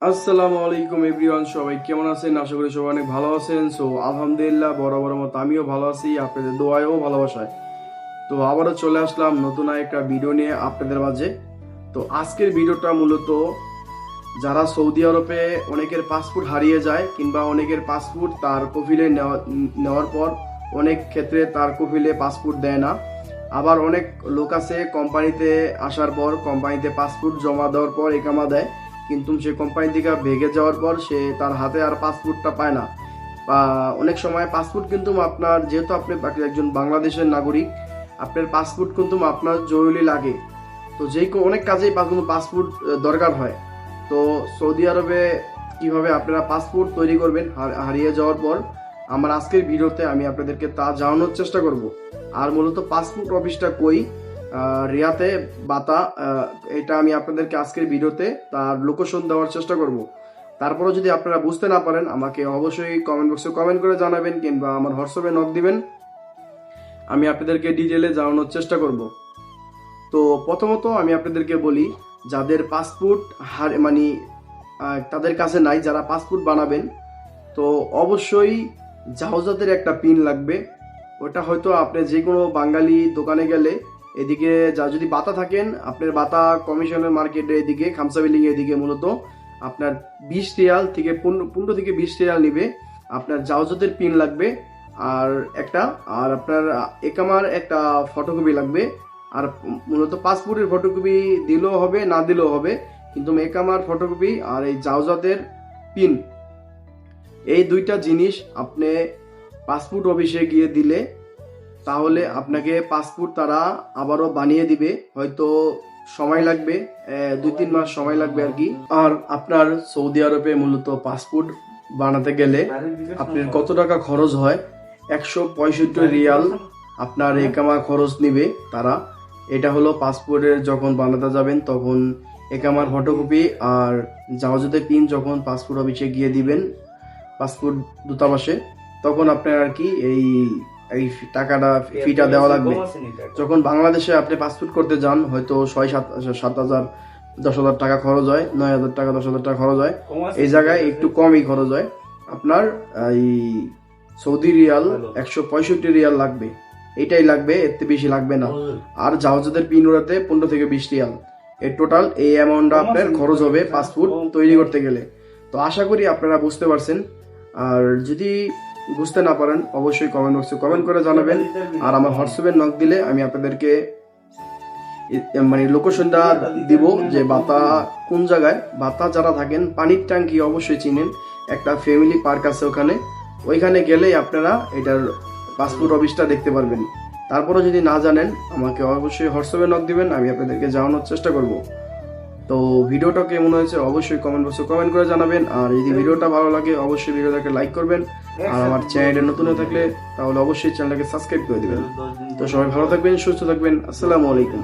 আসসালামু আলাইকুম এভরিওয়ান, সবাই কেমন আছেন? আশা করি সবাই অনেক ভালো আছেন। সো, আলহামদুলিল্লাহ বড় বড় মতো আমিও ভালো আছি, আপনাদের দোয়ায়ও ভালোবাসায়। তো, আবারও চলে আসলাম নতুন একটা ভিডিও নিয়ে আপনাদের মাঝে। তো, আজকের ভিডিওটা মূলত যারা সৌদি আরবে অনেকের পাসপোর্ট হারিয়ে যায় কিংবা অনেকের পাসপোর্ট তার কফিলে নেওয়া- নেওয়ার পর অনেক ক্ষেত্রে তার কফিলে পাসপোর্ট দেয় না। আবার অনেক লোক আছে কোম্পানিতে আসার পর কোম্পানিতে পাসপোর্ট জমা দেওয়ার পর একামা দেয়। কিন্তু সে কোম্পানি থেকে ভেগে যাওয়ার পর সে তার হাতে আর পাসপোর্টটা পায় না। বা অনেক সময় পাসপোর্ট কিন্তু আপনার, যেহেতু আপনি একজন বাংলাদেশের নাগরিক, আপনার পাসপোর্ট কিন্তু আপনার জরুরি লাগে। তো যেই অনেক কাজেই কিন্তু পাসপোর্ট দরকার হয়। তো সৌদি আরবে কীভাবে আপনারা পাসপোর্ট তৈরি করবেন হারিয়ে যাওয়ার পর, আমার আজকের ভিডিওতে আমি আপনাদেরকে তা জানানোর চেষ্টা করব। আর মূলত পাসপোর্ট অফিসটা কই রিয়াতে, বাতা এটা আমি আপনাদেরকে আজকের ভিডিওতে তার লোকেশন দেওয়ার চেষ্টা করব। তারপরে যদি আপনারা বুঝতে না পারেন, আমাকে অবশ্যই কমেন্ট বক্সে কমেন্ট করে জানাবেন কিংবা আমার হোয়াটসঅ্যাপে নক দিবেন। আমি আপনাদেরকে ডিটেলে জানানোর চেষ্টা করব। তো প্রথমত আমি আপনাদেরকে বলি, যাদের পাসপোর্ট হার মানে তাদের কাছে নাই, যারা পাসপোর্ট বানাবেন, তো অবশ্যই জাহাজাতের একটা পিন লাগবে। ওটা হয়তো আপনি যে কোনো বাঙালি দোকানে গেলে এদিকে যা যদি বাতা থাকেন, আপনার বাতা কমিশনের মার্কেটে এদিকে, খামসা বিল্ডিং এদিকে মূলত আপনার বিশ রিয়াল থেকে পনেরো থেকে বিশ রিয়াল নিবে। আপনার জাহাজতের পিন লাগবে, আর একটা, আর আপনার একামার একটা ফটোকপি লাগবে। আর মূলত পাসপোর্টের ফটোকপি দিলেও হবে, না দিলেও হবে, কিন্তু একামার ফটোকপি আর এই জাহাজাতের পিন। এই দুইটা জিনিস আপনি পাসপোর্ট অফিসে গিয়ে দিলে তাহলে আপনাকে পাসপোর্ট তারা আবারও বানিয়ে দিবে। হয়তো সময় লাগবে দুই তিন মাস সময় লাগবে আর কি। আর আপনার সৌদি আরবে মূলত পাসপোর্ট বানাতে গেলে আপনার কত টাকা খরচ হয়? একশো পঁয়ষট্টি রিয়াল আপনার একামা খরচ নিবে তারা। এটা হলো পাসপোর্টের যখন বানাতে যাবেন তখন একামার ফটোকপি আর জাহাজের পিন যখন পাসপোর্ট অফিসে গিয়ে দিবেন পাসপোর্ট দূতাবাসে তখন আপনার আর কি এই এই টাকাটা ফিটা দেওয়া লাগবে। যখন বাংলাদেশে আপনি পাসপোর্ট করতে যান হয়তো ছয় সাত সাত হাজার দশ হাজার টাকা খরচ হয় নয় হাজার টাকা দশ হাজার টাকা খরচ হয়। এই জায়গায় একটু কমই খরচ হয়। আপনার এই সৌদি রিয়াল একশো পঁয়ষট্টি রিয়াল লাগবে। এইটাই লাগবে এর থেকে বেশি লাগবে না। আর জাহাজের পিন উড়াতে পনেরো থেকে বিশ রিয়াল। এর টোটাল এই অ্যামাউন্টটা আপনার খরচ হবে পাসপোর্ট তৈরি করতে গেলে। তো আশা করি আপনারা বুঝতে পারছেন। আর যদি বুঝতে না পারেন, অবশ্যই কমেন্ট বক্সে কমেন্ট করে জানাবেন। আর আমার হোয়াটসঅ্যাপে নক দিলে আমি আপনাদেরকে মানে লোকেশনটা দিব যে বাতা কোন জায়গায়। বাতা যারা থাকেন, পানির ট্যাঙ্কি অবশ্যই চিনেন। একটা ফ্যামিলি পার্ক আছে ওখানে। ওইখানে গেলেই আপনারা এটার পাসপোর্ট অফিসটা দেখতে পারবেন। তারপরে যদি না জানেন, আমাকে অবশ্যই হোয়াটসঅ্যাপে নক দিবেন, আমি আপনাদেরকে জানানোর চেষ্টা করব। তো ভিডিওটা কেমন হয়েছে, অবশ্যই কমেন্ট বক্সে কমেন্ট করে জানাবেন। আর যদি ভিডিওটা ভালো লাগে, অবশ্যই ভিডিওটাকে লাইক করবেন। আর আমার চ্যানেলে নতুন হয়ে থাকলে তাহলে অবশ্যই চ্যানেলটাকে সাবস্ক্রাইব করে দিবেন। তো সবাই ভালো থাকবেন, সুস্থ থাকবেন। আসসালামু আলাইকুম।